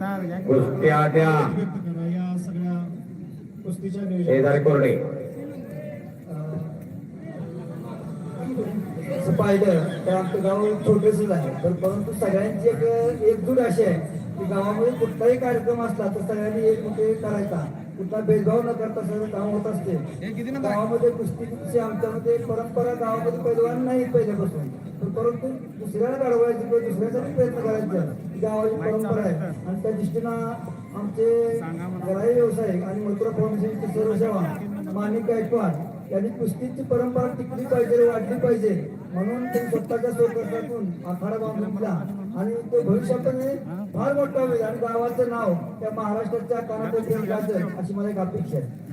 कुस्त्या द्या व्यक्त करा. या सगळ्या कुस्तीच्या नियोजन शेजारी कोरडे. पाहिलं तर आमचं गाव छोटेसच आहे. तर परंतु सगळ्यांची एक एकजूट अशी आहे की गावामध्ये कुठलाही कार्यक्रम असला तर सगळ्यांनी एकमुखे करायचा. कुठला भेदभाव न करता सगळं काम होत असते. गावामध्ये कुस्तीची आमच्यामध्ये परंपरा गावामध्ये पैलवान नाही पहिल्यापासून. तर परंतु दुसऱ्याला घडवायची किंवा दुसऱ्यासाठी प्रयत्न करायचा. ही गावाची परंपरा आहे. आणि त्या दृष्टीनं आमचे घराई व्यावसायिक आणि मथुरा फाउंडेशनचे सर्व सेवा मानिक गायकवाड यांनी कुस्तीची परंपरा टिकली पाहिजे वाढली पाहिजे. म्हणून ते स्वतःच्या स्वकर्तातून आखाडा बांधून दिला. आणि ते भविष्यामध्ये फार मोठं होईल. आणि गावाचं नाव त्या महाराष्ट्राच्या कानात गाजल अशी मला एक अपेक्षा आहे.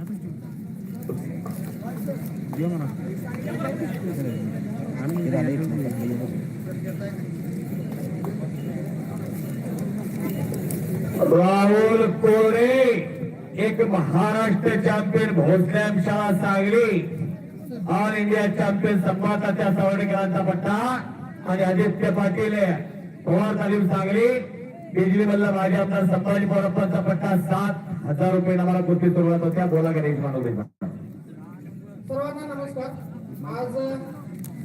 राहुल कोरे एक महाराष्ट्र चॅम्पियन भोसल्याम शाळा सांगली. ऑल इंडिया चॅम्पियन संपाताच्या सावडेकरांचा पट्टा आणि आदित्य पाटील पवार तालीम सांगली. बिजली मधला माझ्या आमदार संभाजी पवारप्पांचा पट्टा सात हजार रुपये आम्हाला कुस्ती सुरुवात होत्या बोला गणेश मानव सर्वांना नमस्कार. आज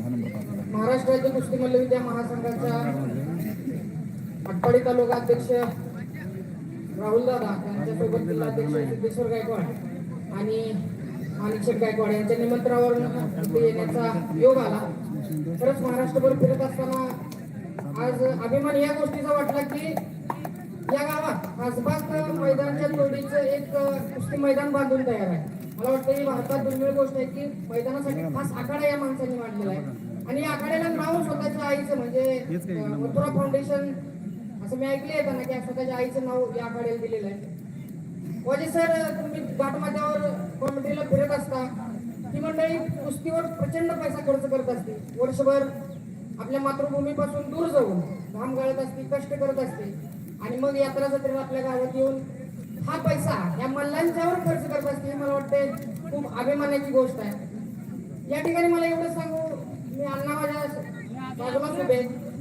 महाराष्ट्र राज्य कुस्ती मल्लविद्या महासंघाच्या आटपाडी तालुका अध्यक्ष राहुल दादा यांच्यासोबत जिल्हाध्यक्ष सिद्धेश्वर गायकवाड आणि मानिक्षक गायकवाड यांच्या निमंत्रणावर येण्याचा योग आला. खरंच महाराष्ट्रभर फिरत असताना आज अभिमान या गोष्टीचा वाटला की या गावात खासबाग मैदानच्या जोडीचं एक कुस्ती मैदान बांधून तयार आहे. मला वाटतं ही भारतात दुर्मिळ गोष्ट आहे की मैदानासाठी खास आखाडा या माणसांनी मांडलेला आहे. आणि या आखाड्याला नाव स्वतःच्या आईचं म्हणजे मथुरा फाउंडेशन असं मी ऐकले त्यांना की स्वतःच्या आईचं नाव या आखाड्याला दिलेलं आहे. वाजे सर तुम्ही घाटमाथ्यावर कॉमेंट्रीला फिरत असता ही मंडळी कुस्तीवर प्रचंड पैसा खर्च करत असते. वर्षभर आपल्या मातृभूमीपासून दूर जाऊन घाम गाळत असते कष्ट करत असते. आणि मग यात्रा जत्रेला आपल्या गावात येऊन हा पैसा या मल्लांच्यावर खर्च करत असते मला वाटते खूप अभिमानाची गोष्ट आहे. या ठिकाणी मला एवढं सांगू मी अण्णा माझ्या बाजूला उभे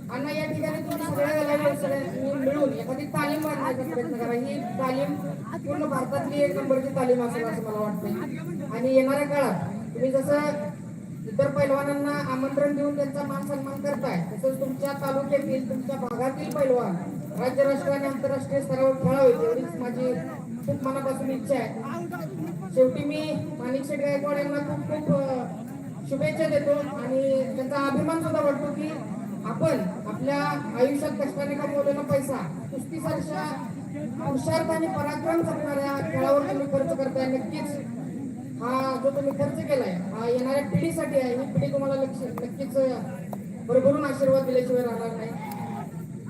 अण्णा या ठिकाणी तुम्ही सगळ्या सगळ्यांनी मिळून एखादी तालीम वाढण्याचा प्रयत्न करा. ही तालीम पूर्ण भारतातली एक नंबरची तालीम असेल असं मला वाटतं आणि येणाऱ्या काळात तुम्ही जसं इतर पैलवानांना आमंत्रण देऊन त्यांचा मान सन्मान करताय तसंच तुमच्या तालुक्यातील तुमच्या भागातील पैलवान राज्य राष्ट्र आणि आंतरराष्ट्रीय स्तरावर खेळावे एवढीच माझी खूप मनापासून इच्छा आहे. शेवटी मी माणिक शेठ गायकवाड यांना खूप खूप शुभेच्छा देतो आणि त्यांचा अभिमान सुद्धा वाटतो की आपण आपल्या आयुष्यात कष्टाने कमवलेला पैसा कुस्तीसारख्या पुरुषार्थ आणि पराक्रम करणाऱ्या खेळावर तुम्ही खर्च करताय नक्कीच. हा जो तुम्ही खर्च केलाय हा येणाऱ्या पिढीसाठी आहे. ही पिढी तुम्हाला लक्ष नक्कीच भरभरून आशीर्वाद दिल्याशिवाय राहणार नाही.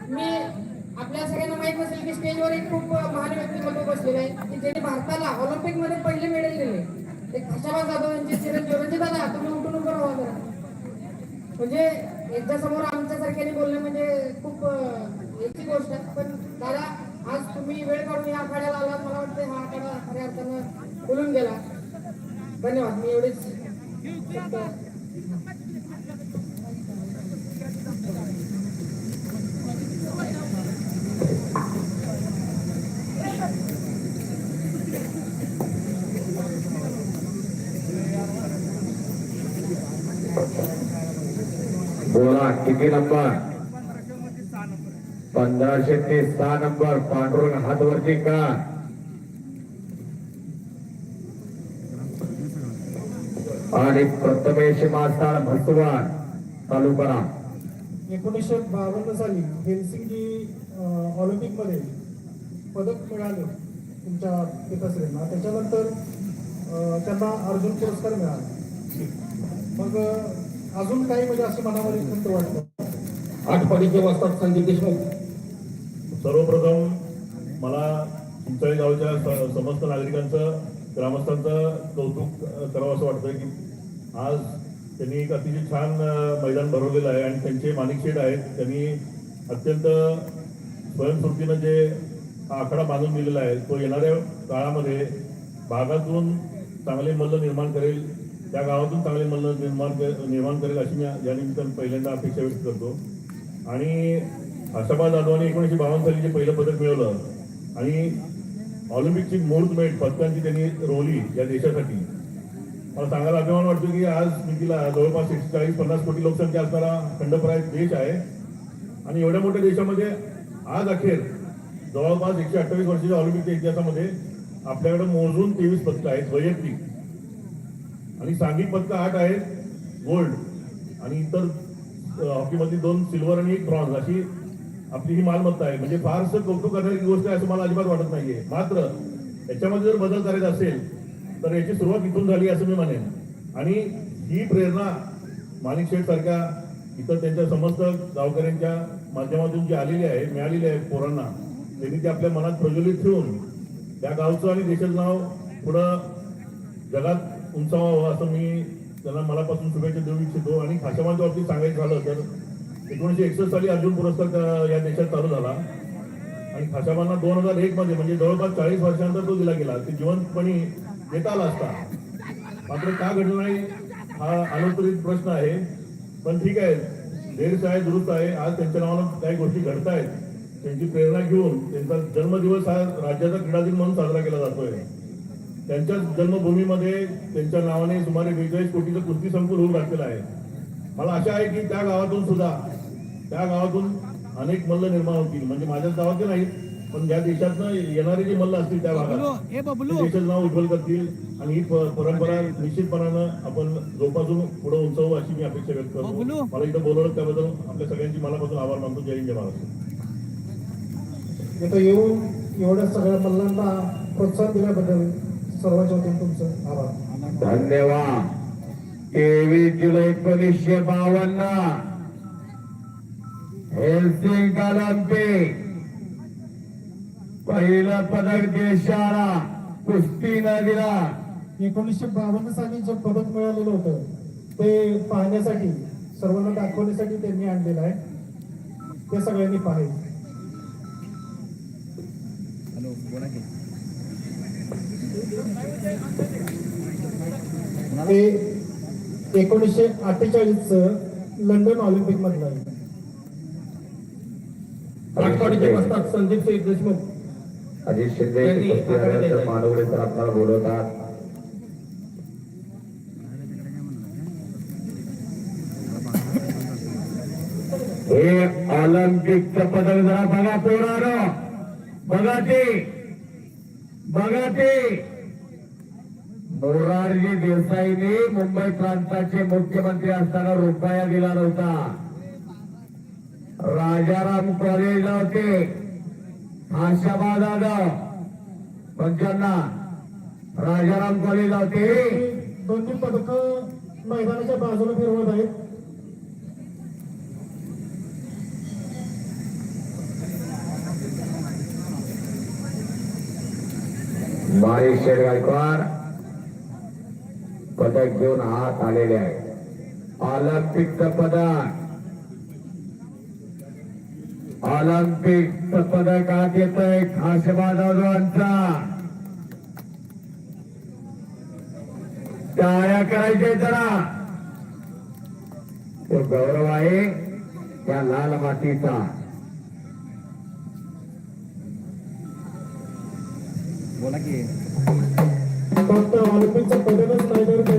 मी आपल्या सगळ्यांना माहीत नसेल की स्टेजवर एक खूप महान व्यक्तिमत्व बसलेलं आहे. की ज्यांनी भारताला ऑलिम्पिकमध्ये पहिले मेडल दिले ते खाशाबा जाधव यांचे चिरंजीव म्हणजे दादा तुम्ही उठून उभं राहा जरा. म्हणजे एकदा समोर आमच्यासारख्याने बोलणं म्हणजे खूप याची गोष्ट आहे. पण दादा आज तुम्ही वेळ काढून या आखाड्याला आलात. मला वाटतं हा आखाडा खऱ्या अर्थानं बोलून गेला. धन्यवाद. मी एवढेच बोला किती नंबर पंधराशे ते सहा नंबर पांडुरंग हातवरती का? आणि प्रथमेश मास्तार भसवार तालुका एकोणीसशे बावन्न साली हेलसिंकी ऑलिम्पिकमध्ये पदक मिळाले तुमच्या पिताश्रींना. त्याच्यानंतर त्यांना अर्जुन पुरस्कार मिळाला. मग अजून काही म्हणजे असं मनामध्ये खंत वाटतं? आठपाडीचे वस्तात संदीप देशमुख. सर्वप्रथम मला चिंचाळी गावच्या स- समस्त नागरिकांचं ग्रामस्थांचं कौतुक करावं असं वाटतं की आज त्यांनी एक अतिशय छान मैदान भरवलेलं आहे आणि त्यांचे माणिक शेठ आहेत. त्यांनी अत्यंत स्वयंस्फूर्तीनं जे हा आखाडा बांधून दिलेला आहे तो येणाऱ्या काळामध्ये भागातून चांगले मल्ल निर्माण करेल. त्या गावातून चांगले मंडळ निर्माण निर्माण करेल अशी मी या निमित्तानं पहिल्यांदा अपेक्षा व्यक्त करतो. आणि आशाबा जाधवाने एकोणीसशे बावन्न साली जे पहिलं पदक मिळवलं आणि ऑलिम्पिकची मुहूर्तमेढ पदकांची त्यांनी रोवली या देशासाठी. मला सांगायला अभिमान वाटतो की आज मी तिला जवळपास एकशे चाळीस पन्नास कोटी लोकसंख्या असणारा खंडप्राय देश आहे. आणि एवढ्या मोठ्या देशामध्ये आज अखेर जवळपास एकशे अठ्ठावीस वर्षाच्या ऑलिम्पिकच्या इतिहासामध्ये आपल्याकडे मोजून तेवीस पदकं आहेत वैयक्तिक. आणि सांघिक पदक आठ आहेत गोल्ड. आणि इतर हॉकीमध्ये हॉकीमधली दोन सिल्वर आणि एक ब्रॉन्झ अशी आपली ही मालमत्ता आहे. म्हणजे फारसं कौतुक करण्याची गोष्ट आहे असं मला अजिबात वाटत नाहीये. मात्र याच्यामध्ये जर बदल करायचा असेल तर याची सुरुवात इथून झाली असं मी म्हणेन. आणि ही प्रेरणा माणिक शेठ सारख्या इतर त्यांच्या समस्त गावकऱ्यांच्या माध्यमातून जी आलेली आहे मिळालेली आहे पोरांना त्यांनी ते आपल्या मनात प्रज्वलित ठेवून त्या गावचं आणि देशाचं नाव पुढं जगात उंचावावं असं मी त्यांना मनापासून शुभेच्छा देऊ इच्छितो. आणि खाशामाच्या बाबतीत सांगायचं झालं तर एकोणीशे एकसष्ट साली अर्जुन पुरस्कार या देशात चालू झाला. आणि खाशाबांना दोन हजार एक मध्ये म्हणजे जवळपास चाळीस वर्षानंतर तो दिला गेला. ते जिवंतपणी देता आला असता मात्र का घडलं नाही हा अनुत्तरित प्रश्न आहे. पण ठीक आहे देश आहे दुरुस्त आहे. आज त्यांच्या नावानं काही गोष्टी घडत आहेत त्यांची प्रेरणा घेऊन त्यांचा जन्मदिवस हा राज्याचा क्रीडा दिन म्हणून साजरा केला जातोय. त्यांच्याच जन्मभूमीमध्ये त्यांच्या नावाने सुमारे बेचाळीस कोटीचं कुस्ती संकुल होऊन राखलेलं आहे. मला आशा आहे की त्या गावातून सुद्धा त्या गावातून अनेक मल्ल निर्माण होतील. म्हणजे माझ्याच गावाचे नाहीत पण या देशातनं येणारे जे मल्ल असतील त्या भागात देशाचं नाव उज्ज्वल करतील आणि ही परंपरा निश्चितपणानं आपण जोपासून पुढे उंचवू अशी मी अपेक्षा व्यक्त करतो. मला इथं बोलवलं त्याबद्दल आपल्या सगळ्यांची मनापासून आभार मानतो. जय हिंद जय महाराष्ट्र. इथं येऊन एवढ्या सगळ्या मल्लांना प्रोत्साहन दिल्याबद्दल सर्वांच्या वतीने तुमचं आभार. धन्यवाद. तेवीस जुलै एकोणीसशे बावन्न. हेल्सिंग ऑलिम्पिक पहिलं पदक देशाला कुस्तीनं दिला एकोणीसशे बावन्न साली जे पदक मिळालेलं होतं ते पाहण्यासाठी सर्वांना दाखवण्यासाठी त्यांनी आणलेलं आहे. ते सगळ्यांनी पाहायचं. ते एकोणीसशे अठ्ठेचाळीस लंडन ऑलिम्पिक मधलं आहे आटपाडीचे वस्तात संदीप सिंह देशमुख. अजित शिंदे. मानवडे सर आपल्याला बोलवतात. हे ऑलिम्पिकचं पदक जरा बघा पोरानं. बघा ते. बघा ते. मोरारजी देसाईने मुंबई प्रांताचे मुख्यमंत्री असताना रुपया दिला नव्हता. राजाराम कॉलेजला होते. आशाबा जाधव पंचांना राजाराम कॉलेजला होते दोन्ही पदक मैदानाच्या बाजूला फिरवत आहेत. बारीक शेठ गायकवाड पदक घेऊन हात आलेले आहे ऑलिम्पिकचं पदक. ऑलिम्पिकचं पदक आत येतंय खासबा जाधवांचा टाळ्या करायच्या जरा. तो गौरव आहे त्या लाल मातीचा. फक्त ऑलिम्पिकचं पदकच আমাদের